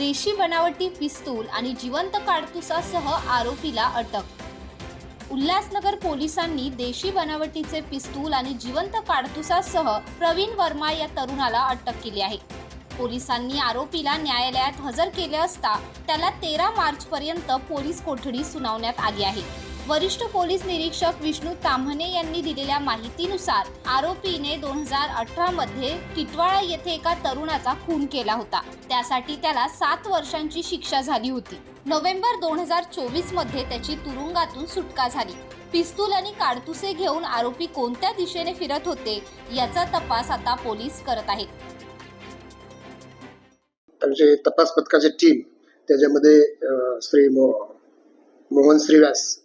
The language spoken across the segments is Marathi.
देशी बनावटी पिस्तूल आणि जिवंत काडतुसासह आरोपीला अटक. उल्हासनगर पोलिसांनी देशी बनावटीचे पिस्तूल आणि जिवंत काडतुसासह प्रवीण वर्मा या तरुणाला अटक केली आहे. पोलिसांनी आरोपीला न्यायालयात हजर केले असता त्याला तेरा मार्चपर्यंत पोलीस कोठडी सुनावण्यात आली आहे. वरिष्ठ पोलीस निरीक्षक विष्णू ताम्हणे यांनी दिलेल्या माहितीनुसार आरोपीने दोन हजार अठरा मध्ये टिटवाळा येथे एका तरुणाचा खून केला होता. त्यासाठी त्याला सात वर्षांची शिक्षा झाली होती. नोव्हेंबर दोन हजार चोवीसमध्ये त्याची तुरुंगातून सुटका झाली. पिस्तूल आणि काडतुसे घेऊन आरोपी कोणत्या दिशेने फिरत होते याचा तपास आता पोलीस करत आहेत. आमचे तपास पथकाची टीम त्याच्यामध्ये श्री मोहन श्रीव्यास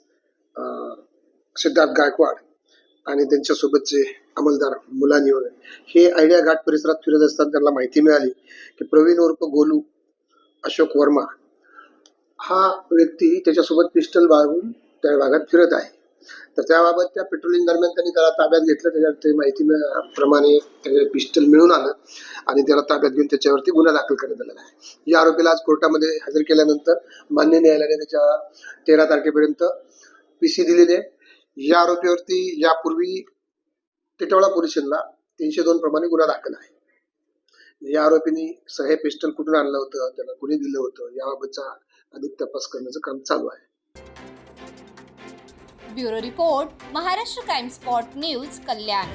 सिद्धार्थ गायकवाड आणि त्यांच्यासोबतचे अंमलदार मुलांनी वगैरे हे आयडिया घाट परिसरात फिरत असताना त्यांना माहिती मिळाली की प्रवीण उर्फ गोलू अशोक वर्मा हा व्यक्ती त्याच्यासोबत पिस्टल बाळगून त्या भागात फिरत आहे. तर त्याबाबत त्या पेट्रोलिंग दरम्यान त्यांनी त्याला ताब्यात घेतलं त्याच्यावर ते माहिती प्रमाणे त्याचे पिस्टल मिळून आलं आणि त्याला ताब्यात घेऊन त्याच्यावरती गुन्हा दाखल करण्यात आलेला आहे. या आरोपीला आज कोर्टामध्ये हजर केल्यानंतर मान्य न्यायालयाने त्याच्या तेरा तारखेपर्यंत पीसी दिलेली आहे. या आरोपीवरती यापूर्वी टिटवाळा पोलीस स्टेशनला तीनशे दोन प्रमाणे गुन्हा दाखल आहे. या आरोपींनी सहे पिस्टल कुठून आणलं होतं त्याला कुणी दिलं होतं याबाबतचा अधिक तपास करण्याचं काम चालू आहे. Bureau report Maharashtra crime spot news Kalyan.